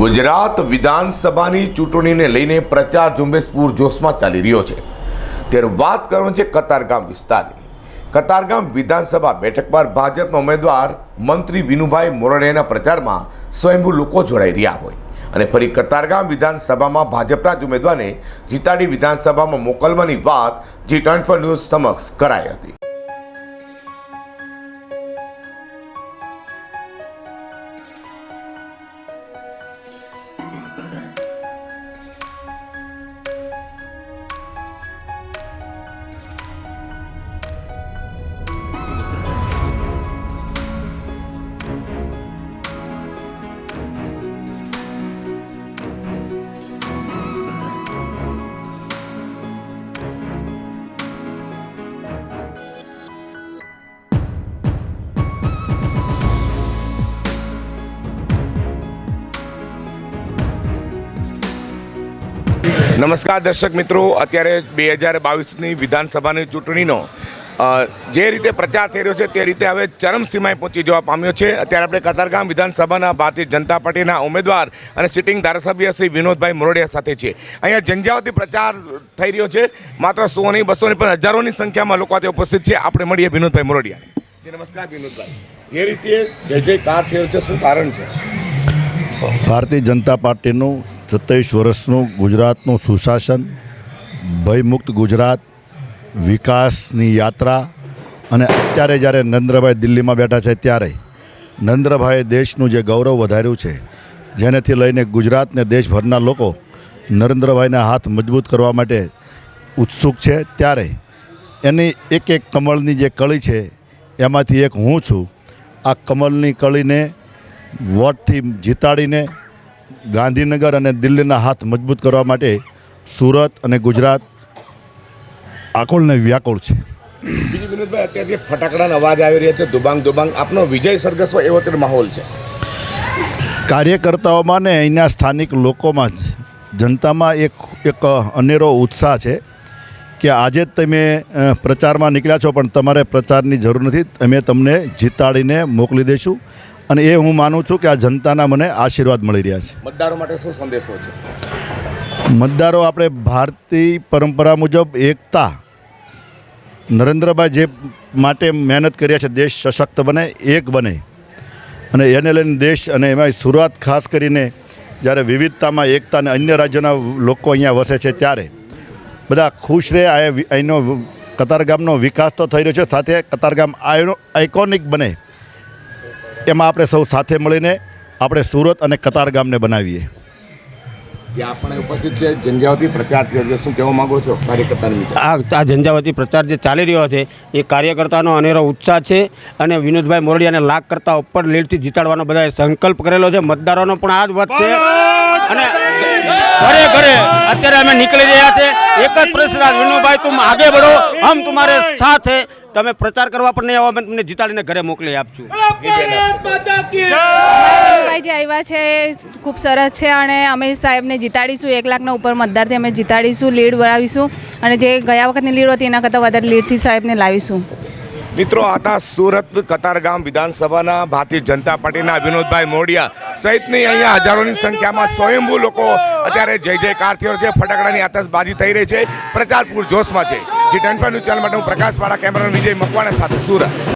ગુજરાત વિધાનસભાની ચૂંટણીને લઈને પ્રચાર ઝુંબેશ પૂરજોશમાં ચાલી રહ્યો છે. ત્યારે વાત કરવાની છે કતારગામ વિસ્તારની. કતારગામ વિધાનસભા બેઠક પર ભાજપના ઉમેદવાર મંત્રી વિનુભાઈ મોરડિયાના પ્રચારમાં સ્વયંભૂ લોકો જોડાઈ રહ્યા હોય. અને ફરી કતારગામ વિધાનસભામાં ભાજપના જ ઉમેદવારને જીતાડી વિધાનસભામાં મોકલવાની વાત જી ટ્વેન્ટી ન્યૂઝ સમક્ષ કરાઈ હતી. નમસ્કાર દર્શક મિત્રો અત્યારે બે હજાર બાવીસની વિધાનસભાની ચૂંટણીનો જે રીતે પ્રચાર થઈ રહ્યો છે તે રીતે હવે ચરમસીમાએ પહોંચી જવા પામ્યો છે. અત્યારે આપણે કતારગામ વિધાનસભાના ભારતીય જનતા પાર્ટીના ઉમેદવાર અને સિટિંગ ધારાસભ્ય શ્રી વિનોદભાઈ મોરડિયા સાથે છે. અહીંયા જંજાવતી પ્રચાર થઈ રહ્યો છે. માત્ર સો નહીં બસો નહીં પણ હજારોની સંખ્યામાં લોકો આજે ઉપસ્થિત છે. આપણે મળીએ વિનોદભાઈ મોરડિયા. નમસ્કાર વિનોદભાઈ. એ રીતે જય જયકાર થયો છે શું કારણ છે? ભારતીય જનતા પાર્ટીનું સત્તાવીસ વર્ષનું ગુજરાતનું સુશાસન, ભયમુક્ત ગુજરાત, વિકાસની યાત્રા અને અત્યારે જ્યારે નરેન્દ્રભાઈ દિલ્હીમાં બેઠા છે ત્યારે નરેન્દ્રભાઈએ દેશનું જે ગૌરવ વધાર્યું છે, જેનેથી લઈને ગુજરાતને દેશભરના લોકો નરેન્દ્રભાઈના હાથ મજબૂત કરવા માટે ઉત્સુક છે, ત્યારે એની એક એક કમળની જે કળી છે, એમાંથી એક હું છું. આ કમળની કળીને વોટથી જીતાડીને ગાંધીનગર અને દિલ્હીના હાથ મજબૂત કરવા માટે સુરત અને ગુજરાત આકુળને વ્યાકુળ છે. બીજી વિનોદભાઈ અત્યારે જે ફટાકડાના અવાજ આવી રહ્યા છે દુબાંગ દુબાંગ આપનો વિજય સરઘસ એવો અત્યારે માહોલ છે. કાર્યકર્તાઓમાં ને અહીંના સ્થાનિક લોકોમાં જ જનતામાં એક એક અનેરો ઉત્સાહ છે કે આજે જ તમે પ્રચારમાં નીકળ્યા છો પણ તમારે પ્રચારની જરૂર નથી. અમે તમને જીતાડીને મોકલી દઈશું. અને એ હું માનું છું કે આ જનતાના મને આશીર્વાદ મળી રહ્યા છે. મતદારો માટે શું સંદેશો છે? મતદારો આપણે ભારતીય પરંપરા મુજબ એકતા નરેન્દ્રભાઈ જે માટે મહેનત કર્યા છે દેશ સશક્ત બને એક બને. અને એને લઈને દેશ અને એમાં શરૂઆત ખાસ કરીને જ્યારે વિવિધતામાં એકતા અને અન્ય રાજ્યોના લોકો અહીંયા વસે છે ત્યારે. બધા ખુશ રહે અહીંનો કતારગામનો વિકાસ તો થઈ રહ્યો છે સાથે કતારગામ આયો- આઇકોનિક બને. એમાં આપણે સૌ સાથે મળીને આપણે સુરત અને કતાર ગામને બનાવીએ. જે આપણે ઉપસ્થિત છે જંજાવતી પ્રચાર થયો છે શું કહેવા માગો છો કાર્યકર્તાની આ આ ઝંઝાવતી પ્રચાર જે ચાલી રહ્યો છે એ કાર્યકર્તાનો અનેરો ઉત્સાહ છે અને વિનોદભાઈ મોરડિયાને લાખ કરતાં ઉપર લીડથી જીતાડવાનો બધાએ સંકલ્પ કરેલો છે. મતદારોનો પણ આ જ વાત છે. અને ઘરે ઘરે અત્યારે અમે નીકળી રહ્યા છે. એક જ પ્રશ્ન વિનોદભાઈ તું આગે બઢો હમ તમારે સાથ હે તમે પ્રચાર કરવા પણ નહીં આવો અમે તમને જીતાડીને ઘરે મોકલી આપશું. ભાઈ જે આવ્યા છે ખૂબ સરસ છે અને અમે સાહેબને જીતાડીશું. એક લાખના ઉપર મતદારથી અમે જીતાડીશું લીડ બનાવીશું અને જે ગયા વખતની લીડ હતી એના કરતાં વધારે લીડથી સાહેબને લાવીશું. મિત્રો હતા સુરત કતારગામ વિધાનસભાના ભારતીય જનતા પાર્ટીના વિનોદભાઈ મોડિયા સહિતની અહીંયા હજારોની સંખ્યામાં સ્વયંભૂ લોકો અત્યારે જય જયકાર થયો છે. ફટાકડાની આતશબાજી થઈ રહી છે. પ્રચાર પૂર જોશમાં છે. જી ટેન ન્યૂઝ ચેનલ માટે હું પ્રકાશ પાડા કેમેરામેન વિજય મકવાણા સાથે સુરત.